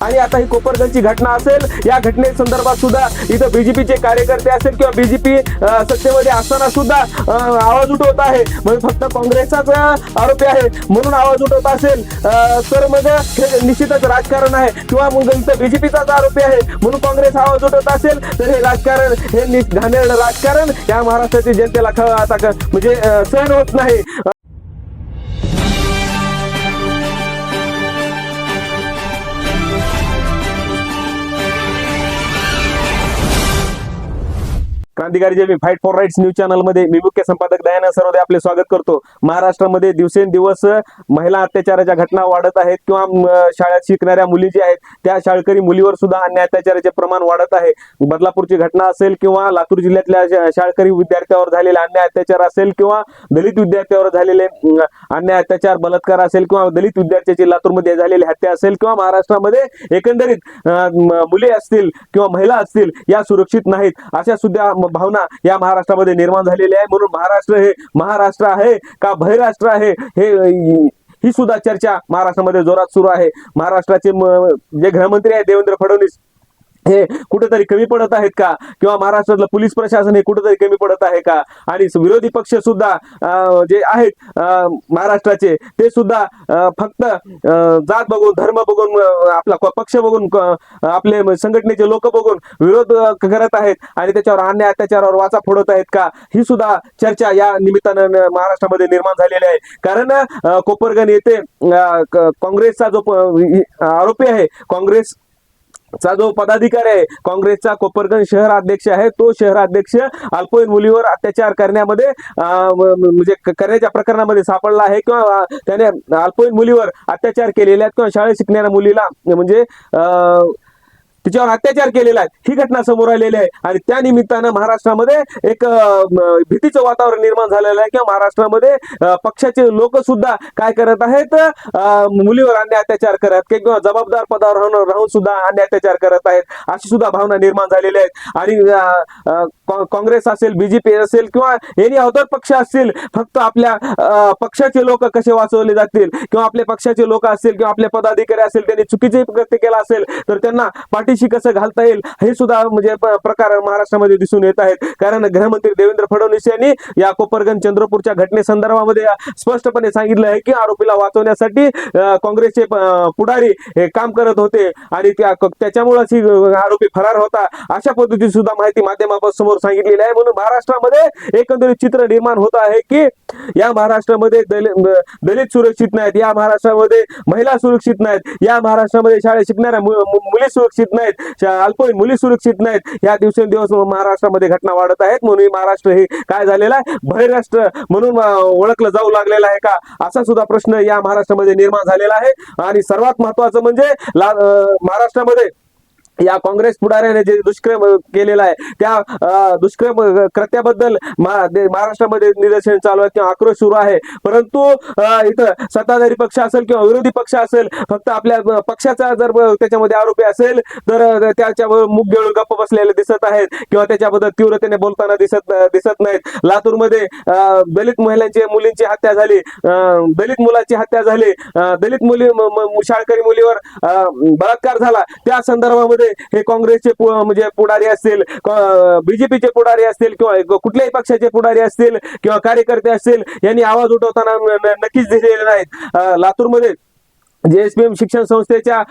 आणि आता ही कोपरगंजची घटना असेल या घटने संदर्भात सुद्धा इथं बीजेपीचे कार्यकर्ते असेल किंवा बीजेपी सत्तेमध्ये असताना सुद्धा आवाज उठवत आहे. म्हणजे फक्त काँग्रेसचाच आरोपी आहे. म्हणून आवाज उठवत असेल तर मग हे निश्चितच राजकारण आहे. किंवा मग इथं बीजेपीचाच आरोपी आहे. म्हणून काँग्रेस आवाज उठवत असेल तर हे राजकारण हे घाणेरडं राजकारण या महाराष्ट्रातील जनतेला ख- आता म्हणजे सहन होत नाही. क्रांतिकारी जे मी फाईट फॉर राईट्स न्यूज चॅनलमध्ये मी मुख्य संपादक दयानंद सरोदे आपले स्वागत करतो. महाराष्ट्रामध्ये दिवसेंदिवस महिला अत्याचाराच्या घटना वाढत आहेत किंवा शाळेत शिकणाऱ्या मुली ज्या आहेत त्या शाळकरी मुलीवर सुद्धा अन्याय अत्याचाराचे प्रमाण वाढत आहे. बदलापूरची घटना असेल किंवा लातूर जिल्ह्यातल्या शाळकरी विद्यार्थ्यावर झालेले अन्याय अत्याचार असेल किंवा दलित विद्यार्थ्यावर झालेले अन्य अन्याय अत्याचार बलात्कार असेल किंवा दलित विद्यार्थ्याची लातूरमध्ये झालेली हत्या असेल किंवा महाराष्ट्रामध्ये एकंदरीत मुली असतील किंवा महिला असतील या सुरक्षित नाहीत अशा सुद्धा भावना या महाराष्ट्रामध्ये निर्माण झालेली आहे. म्हणून महाराष्ट्र हे महाराष्ट्र आहे का भयराष्ट्र आहे हे ही सुद्धा चर्चा महाराष्ट्रामध्ये जोरात सुरू आहे. महाराष्ट्राचे जे गृहमंत्री आहेत देवेंद्र फडणवीस हे कुठेतरी कमी पडत आहेत का? किंवा महाराष्ट्रातलं पोलीस प्रशासन हे कुठेतरी कमी पडत आहे का? आणि विरोधी पक्ष सुद्धा जे आहेत महाराष्ट्राचे ते सुद्धा फक्त जात बघून धर्म बघून आपला पक्ष बघून आपले संघटनेचे लोक बघून विरोध करत आहेत आणि त्याच्यावर अन्याय अत्याचारावर वाचा फोडत आहेत का? ही सुद्धा चर्चा या निमित्तानं महाराष्ट्रामध्ये निर्माण झालेली आहे. कारण कोपरगण येथे काँग्रेसचा जो आरोपी आहे काँग्रेस चा जो पदाधिकारी आहे काँग्रेसचा कोपरगंज शहराध्यक्ष आहे तो शहराध्यक्ष अल्पवयीन मुलीवर अत्याचार करण्यामध्ये अं, म्हणजे करण्याच्या प्रकरणामध्ये सापडला आहे किंवा त्याने अल्पवयीन मुलीवर अत्याचार केलेले आहेत किंवा शाळेत शिकणाऱ्या मुलीला म्हणजे अं, तिच्यावर अत्याचार केलेला आहे. ही घटना समोर आलेली आहे. आणि त्या निमित्तानं महाराष्ट्रामध्ये एक भीतीचं वातावरण निर्माण झालेलं आहे. किंवा महाराष्ट्रामध्ये पक्षाचे लोक सुद्धा काय करत आहेत मुलीवर अन्य अत्याचार करत किंवा जबाबदार पदावर राहून राहून सुद्धा अन्य अत्याचार करत आहेत. अशी सुद्धा भावना निर्माण झालेल्या आहेत. आणि काँग्रेस असेल बीजेपी असेल किंवा एनी अदर पक्ष असतील फक्त आपल्या अं, पक्षाचे लोक कसे वाचवले जातील किंवा आपल्या पक्षाचे लोक असतील किंवा आपले पदाधिकारी असतील त्यांनी चुकीचे कृत्य केला असेल तर त्यांना पाठीशी कसं घालता येईल हे सुद्धा म्हणजे प्रकार महाराष्ट्रामध्ये दिसून येत आहेत. कारण गृहमंत्री देवेंद्र फडणवीस यांनी या कोपरगण चंद्रपूरच्या घटनेसंदर्भामध्ये स्पष्टपणे सांगितलं आहे की आरोपीला वाचवण्यासाठी काँग्रेसचे पुढारी हे काम करत होते आणि त्या त्याच्यामुळेच ही आरोपी फरार होता. अशा पद्धतीची सुद्धा माहिती माध्यमासमोर सांगितलेली आहे. म्हणून महाराष्ट्रामध्ये एकंदरीत चित्र निर्माण होत आहे की या महाराष्ट्रामध्ये दलित दलित सुरक्षित नाहीत. या महाराष्ट्रामध्ये महिला सुरक्षित नाहीत. या महाराष्ट्रामध्ये शाळेत शिकणाऱ्या मु- मुली सुरक्षित नाहीत नाहीत. अल्पवयीन मुली सुरक्षित नाहीत. या दिवसेंदिवस महाराष्ट्रामध्ये घटना वाढत आहेत. म्हणून हे महाराष्ट्र हे काय झालेलं आहे? भयराष्ट्र म्हणून ओळखलं जाऊ लागलेलं आहे का? असा सुद्धा प्रश्न या महाराष्ट्रामध्ये निर्माण झालेला आहे. आणि सर्वात महत्वाचं म्हणजे महाराष्ट्रामध्ये या काँग्रेस पुढाऱ्याने जे दुष्कर्म केलेला आहे त्या दुष्कर्म कृत्याबद्दल महाराष्ट्रामध्ये निदर्शन चालू आहे किंवा आक्रोश सुरू आहे. परंतु इथं सत्ताधारी पक्ष असेल किंवा विरोधी पक्ष असेल फक्त आपल्या पक्षाचा जर त्याच्यामध्ये आरोपी असेल तर त्याच्यावर मुख घेऊन गप्प बसलेले दिसत आहेत किंवा त्याच्याबद्दल तीव्रतेने बोलताना दिसत दिसत नाहीत. लातूरमध्ये दलित महिलांची मुलींची हत्या झाली दलित मुलांची हत्या झाली दलित मुली शाळकरी मुलीवर बलात्कार झाला. त्या संदर्भामध्ये हे काँग्रेसचे म्हणजे पुढारी असतील बीजेपीचे पुढारी असतील किंवा कुठल्याही पक्षाचे पुढारी असतील किंवा कार्यकर्ते असतील यांनी आवाज उठवताना नक्कीच दिलेले नाहीत. लातूरमध्ये जेएसपीएम शिक्षण संस्थेच्या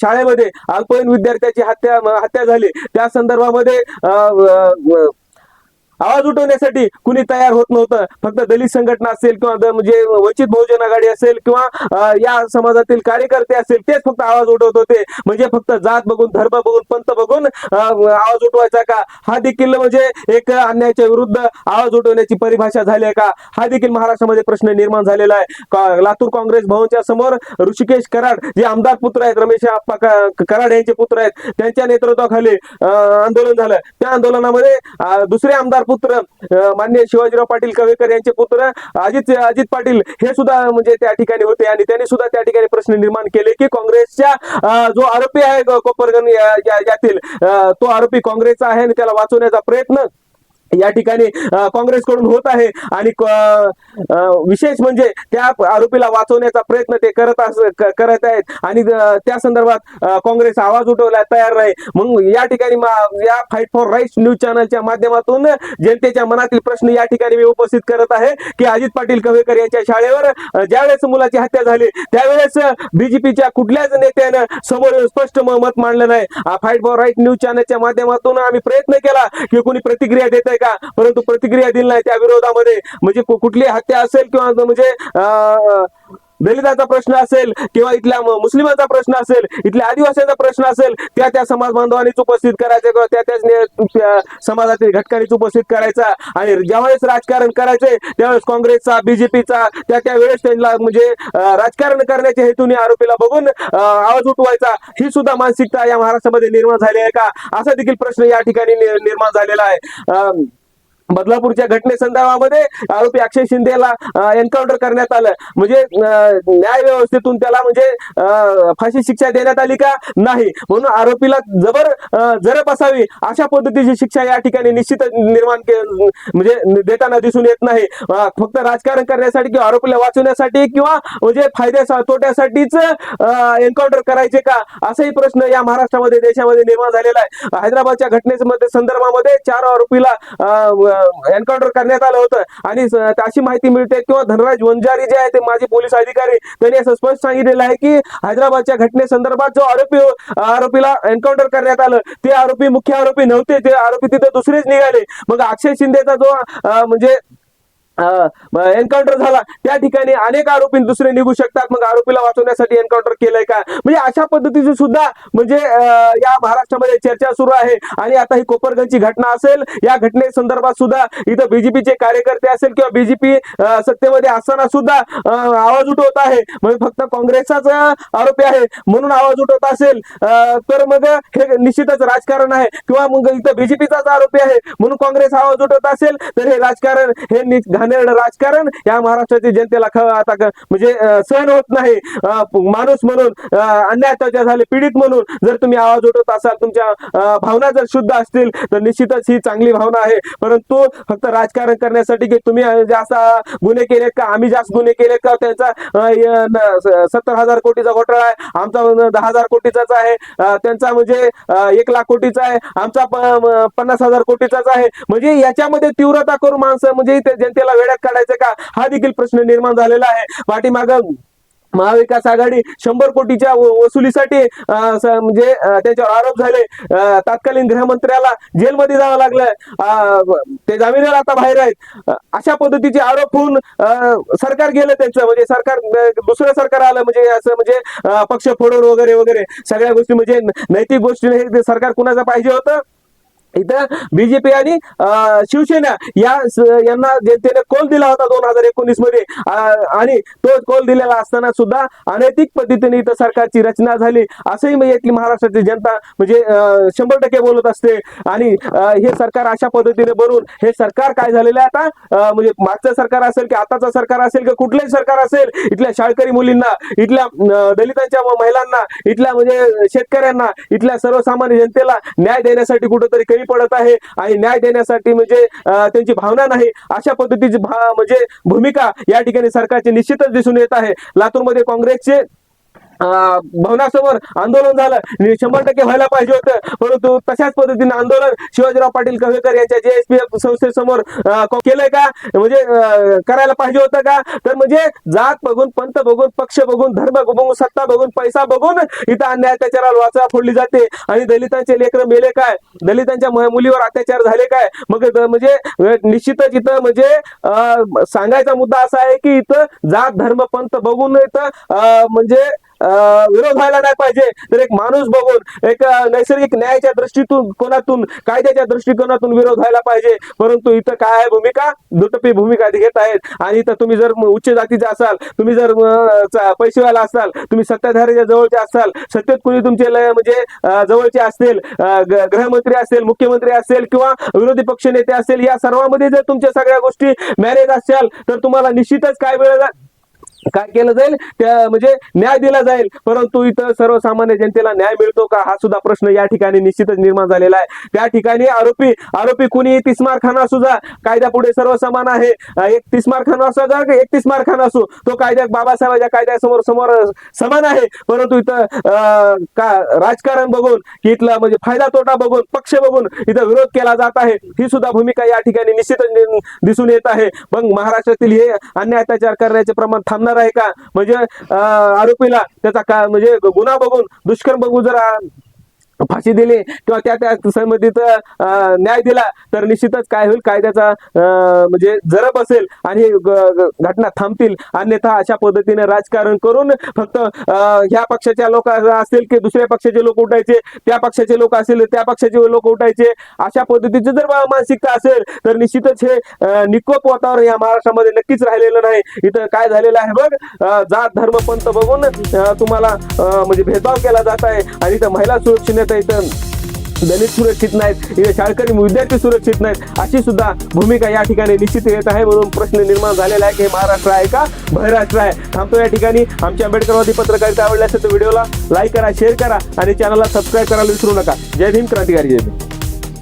शाळेमध्ये अल्पवयीन विद्यार्थ्याची हत्या हत्या झाली. त्या संदर्भामध्ये अं, आवाज उठवण्यासाठी कुणी तयार होत नव्हतं. फक्त दलित संघटना असेल किंवा म्हणजे वंचित बहुजन आघाडी असेल किंवा या समाजातील कार्यकर्ते असेल तेच फक्त आवाज उठवत होते. म्हणजे फक्त जात बघून धर्म बघून पंत बघून आवाज उठवायचा का? हा देखील म्हणजे एक अन्यायाच्या विरुद्ध आवाज उठवण्याची परिभाषा झाली आहे का? हा देखील महाराष्ट्रामध्ये प्रश्न निर्माण झालेला आहे. लातूर काँग्रेस भवनच्या समोर ऋषिकेश कराड जे आमदार पुत्र आहेत रमेश आप्पा कराड यांचे पुत्र आहेत त्यांच्या नेतृत्वाखाली अं, आंदोलन झालं. त्या आंदोलनामध्ये दुसरे आमदार पुत्र मान्य शिवाजीराव पाटील कवेकर यांचे पुत्र अजित अजित पाटील हे सुद्धा म्हणजे त्या ठिकाणी होते आणि त्यांनी सुद्धा त्या ठिकाणी प्रश्न निर्माण केले की काँग्रेसच्या जो आरोपी आहे कोपरगण यातील तो आरोपी काँग्रेसचा आहे आणि त्याला वाचवण्याचा प्रयत्न या ठिकाणी काँग्रेसकडून होत आहे आणि विशेष म्हणजे त्या आरोपीला वाचवण्याचा प्रयत्न ते करत अस करत आहेत. आणि त्या संदर्भात काँग्रेस आवाज उठवला तयार नाही मग या ठिकाणी या फाईट फॉर राईट्स न्यूज चॅनलच्या माध्यमातून जनतेच्या मनातील प्रश्न या ठिकाणी मी उपस्थित करत आहे की अजित पाटील कवेकर यांच्या शाळेवर ज्यावेळेस मुलाची हत्या झाली त्यावेळेस बीजेपीच्या कुठल्याच नेत्यानं समोर स्पष्ट मत मांडलं नाही. फाईट फॉर राईट न्यूज चॅनलच्या माध्यमातून आम्ही प्रयत्न केला की कोणी प्रतिक्रिया देत का? परंतु प्रतिक्रिया दिली नाही त्या विरोधामध्ये. म्हणजे कुठली हत्या असेल किंवा म्हणजे दलिताचा प्रश्न असेल किंवा इथल्या मुस्लिमांचा प्रश्न असेल इथल्या आदिवासींचा प्रश्न असेल त्या त्या समाज बांधवांनीच उपस्थित करायचे किंवा त्या त्याच त्या समाजातील घटकांनीच उपस्थित करायचा. आणि ज्यावेळेस राजकारण करायचे त्यावेळेस काँग्रेसचा बीजेपीचा त्या त्या वेळेस त्यांना म्हणजे राजकारण करण्याच्या हेतूने आरोपीला बघून आवाज उठवायचा. ही सुद्धा मानसिकता या महाराष्ट्रामध्ये निर्माण झाली आहे का? असा देखील प्रश्न या ठिकाणी निर्माण झालेला आहे. अं, बदलापूरच्या घटनेसंदर्भामध्ये आरोपी अक्षय शिंदेला एन्काउंटर करण्यात आलं. म्हणजे न्याय व्यवस्थेतून त्याला म्हणजे अं, फाशी शिक्षा देण्यात आली का? नाही. म्हणून आरोपीला जबर जरब असावी अशा पद्धतीची शिक्षा या ठिकाणी निश्चित निर्माण म्हणजे देताना दिसून येत नाही. फक्त राजकारण करण्यासाठी किंवा आरोपीला वाचवण्यासाठी किंवा म्हणजे फायद्या तोट्यासाठीच एन्काउंटर करायचे का? असाही प्रश्न या महाराष्ट्रामध्ये देशामध्ये निर्माण झालेला आहे. हैदराबादच्या घटनेमध्ये संदर्भामध्ये चार आरोपीला एन्काउंटर करण्यात आलं होतं. आणि अशी माहिती मिळते किंवा धनराज वंजारी जे आहे ते माजी पोलीस अधिकारी त्यांनी असं स्पष्ट सांगितलेलं आहे की हैदराबादच्या घटनेसंदर्भात जो आरोपी आरोपीला एन्काउंटर करण्यात आलं ते आरोपी मुख्य आरोपी नव्हते. ते आरोपी तिथे दुसरेच निघाले. मग अक्षय शिंदेचा जो म्हणजे एन्काउंटर झाला. त्या ठिकाणी अनेक आरोपी दुसरे निघू शकतात. मग आरोपीला वाचवण्यासाठी एन्काउंटर केलंय का? म्हणजे अशा पद्धतीची सुद्धा म्हणजे या महाराष्ट्रामध्ये चर्चा सुरू आहे. आणि आता ही कोपरगंजची घटना असेल या घटने संदर्भात सुद्धा इथं बीजेपीचे कार्यकर्ते असेल किंवा बीजेपी सत्तेमध्ये असताना सुद्धा आवाज उठवत आहे. म्हणजे फक्त काँग्रेसचाच आरोपी आहे. म्हणून आवाज उठवत असेल तर मग हे निश्चितच राजकारण आहे. किंवा मग इथं बीजेपीचाच आरोपी आहे. म्हणून काँग्रेस आवाज उठवत असेल तर हे राजकारण हे नि- घाणेरडं राजकारण या महाराष्ट्रातील जनतेला आता क- म्हणजे सहन होत नाही. माणूस म्हणून अन्याय अत्याचार झाले पीडित म्हणून जर तुम्ही आवाज उठवत असाल तुमच्या भावना जर शुद्ध असतील तर निश्चितच ही चांगली भावना आहे. परंतु फक्त राजकारण करण्यासाठी की तुम्ही जास्त गुन्हे केलेत का? आम्ही जास्त गुन्हे केलेत का? त्यांचा सत्तर हजार कोटीचा घोटाळा आहे. आमचा दहा हजार कोटीचाच आहे. त्यांचा म्हणजे एक लाख कोटीचा आहे. आमचा प- पन्नास हजार कोटीचाच आहे. म्हणजे याच्यामध्ये तीव्रता करून माणसं म्हणजे जनतेला जनतेला वेळात काढायचं का? हा देखील प्रश्न निर्माण झालेला आहे. पाठीमाग महाविकास आघाडी शंभर कोटीच्या वसुलीसाठी म्हणजे त्याच्यावर आरोप झाले. तत्कालीन गृहमंत्र्याला जेलमध्ये जावं लागलं ते जामिनाला आता बाहेर आहेत. अशा पद्धतीचे आरोप होऊन सरकार गेलं त्यांचं. म्हणजे सरकार दुसरं सरकार आलं म्हणजे असं म्हणजे पक्ष फोडून वगैरे वगैरे. सगळ्या गोष्टी म्हणजे नैतिक गोष्टी हे सरकार कुणाचं पाहिजे होतं? इथं बीजेपी आणि शिवसेना या यांना जनतेने कोल दिला होता दोन हजार एकोणीसमध्ये. आणि तो कोल दिलेला असताना सुद्धा अनैतिक पद्धतीने इथं सरकारची रचना झाली. असंही म्हणजे इथली महाराष्ट्राची जनता म्हणजे शंभर टक्के बोलत असते. आणि हे सरकार अशा पद्धतीने बनून हे सरकार काय झालेलं आहे आता? म्हणजे मागचं सरकार असेल की आताचं सरकार असेल की कुठलंही सरकार असेल? इथल्या शाळकरी मुलींना इथल्या दलितांच्या महिलांना इथल्या म्हणजे शेतकऱ्यांना इथल्या सर्वसामान्य जनतेला न्याय देण्यासाठी कुठंतरी कमी पडत आहे आणि न्याय देण्यासाठी म्हणजे त्यांची भावना नाही. अशा पद्धतीची म्हणजे भूमिका या ठिकाणी सरकारची निश्चितच दिसून येत आहे. लातूरमध्ये काँग्रेसचे भवनासमोर आंदोलन झालं. शंभर टक्के व्हायला पाहिजे होतं. परंतु तशाच पद्धतीने आंदोलन शिवाजीराव पाटील कव्हेकर यांच्या जेएसपीएफ संस्थेसमोर अं, को- केलंय का? म्हणजे करायला पाहिजे होतं का? तर म्हणजे जात बघून पंत बघून पक्ष बघून धर्म बघून सत्ता बघून पैसा बघून इथं अन्याय अत्याचाराला वाचा फोडली जाते. आणि दलितांचे लेकर मेले काय? दलितांच्या मुलीवर अत्याचार झाले काय? मग म्हणजे निश्चितच इथं म्हणजे सांगायचा मुद्दा असा आहे की इथं जात धर्म पंत बघून इथं म्हणजे विरोध व्हायला नाही पाहिजे. तर एक माणूस बघून एक नैसर्गिक न्यायाच्या दृष्टीतून कोणातून कायद्याच्या दृष्टिकोनातून विरोध व्हायला पाहिजे. परंतु इथं काय आहे भूमिका? दुटप्पी भूमिका घेत आहेत. आणि इथं तुम्ही जर उच्च जातीचे असाल तुम्ही जर पैसेवाला असाल तुम्ही सत्ताधाऱ्याच्या जवळचे असाल सत्तेत कुणी तुमचे लय- म्हणजे जवळचे असतील गृहमंत्री असेल मुख्यमंत्री असेल किंवा विरोधी पक्ष नेते असेल या सर्वांमध्ये जर तुमच्या सगळ्या गोष्टी मॅरेज असाल तर तुम्हाला निश्चितच काय वेळ काय केलं जाईल? त्या म्हणजे न्याय दिला जाईल. परंतु इथं सर्वसामान्य जनतेला न्याय मिळतो का? हा सुद्धा प्रश्न या ठिकाणी निश्चितच निर्माण झालेला आहे. त्या ठिकाणी आरोपी आरोपी कुणी? तिस्मार खाना असू जा. कायद्यापुढे सर्व समान आहे. एक तिस्मार खाना असू जा एक तिस्मार खाना असू? तो कायद्या बाबासाहेबांच्या कायद्यासमोर समोर समान आहे. परंतु इथं का राजकारण बघून की इथला म्हणजे फायदा तोटा बघून पक्ष बघून इथं विरोध केला जात आहे. ही सुद्धा भूमिका या ठिकाणी निश्चितच दिसून येत आहे. मग महाराष्ट्रातील हे अन्याय अत्याचार करण्याचे प्रमाण थांबणार आहे का? म्हणजे आरोपीला त्याचा का म्हणजे गुन्हा बघून दुष्कर्म बघून जर फाशी दिली किंवा त्या त्या संबंधित न्याय दिला तर निश्चितच काय होईल कायद्याचा म्हणजे जरब असेल आणि ग- घटना थांबतील. अन्यथा अशा पद्धतीने राजकारण करून फक्त ह्या पक्षाच्या लोक असतील की दुसऱ्या पक्षाचे लोक उठायचे त्या पक्षाचे लोक असतील त्या पक्षाचे लोक उठायचे. अशा पद्धतीची जर मानसिकता असेल तर निश्चितच हे निकोप वातावरण या महाराष्ट्रामध्ये नक्कीच राहिलेलं नाही. इथं काय झालेलं आहे बघ जात धर्म पंत बघून तुम्हाला म्हणजे भेदभाव केला जात आहे. आणि इथं महिला सुरक्षेने करता येतं दलित सुरक्षित नाहीत इथे शाळकरी विद्यार्थी सुरक्षित नाहीत अशी सुद्धा भूमिका या ठिकाणी निश्चित येत आहे म्हणून प्रश्न निर्माण झालेला आहे. की हे महाराष्ट्र आहे का? बहिराष्ट्र आहे. थांबतो या ठिकाणी. आमची आंबेडकरवादी पत्रकारिता आवडली असेल तर व्हिडिओला लाईक करा शेअर करा आणि चॅनलला सबस्क्राईब करायला विसरू नका. जय भीम क्रांतिकारी जय भीम.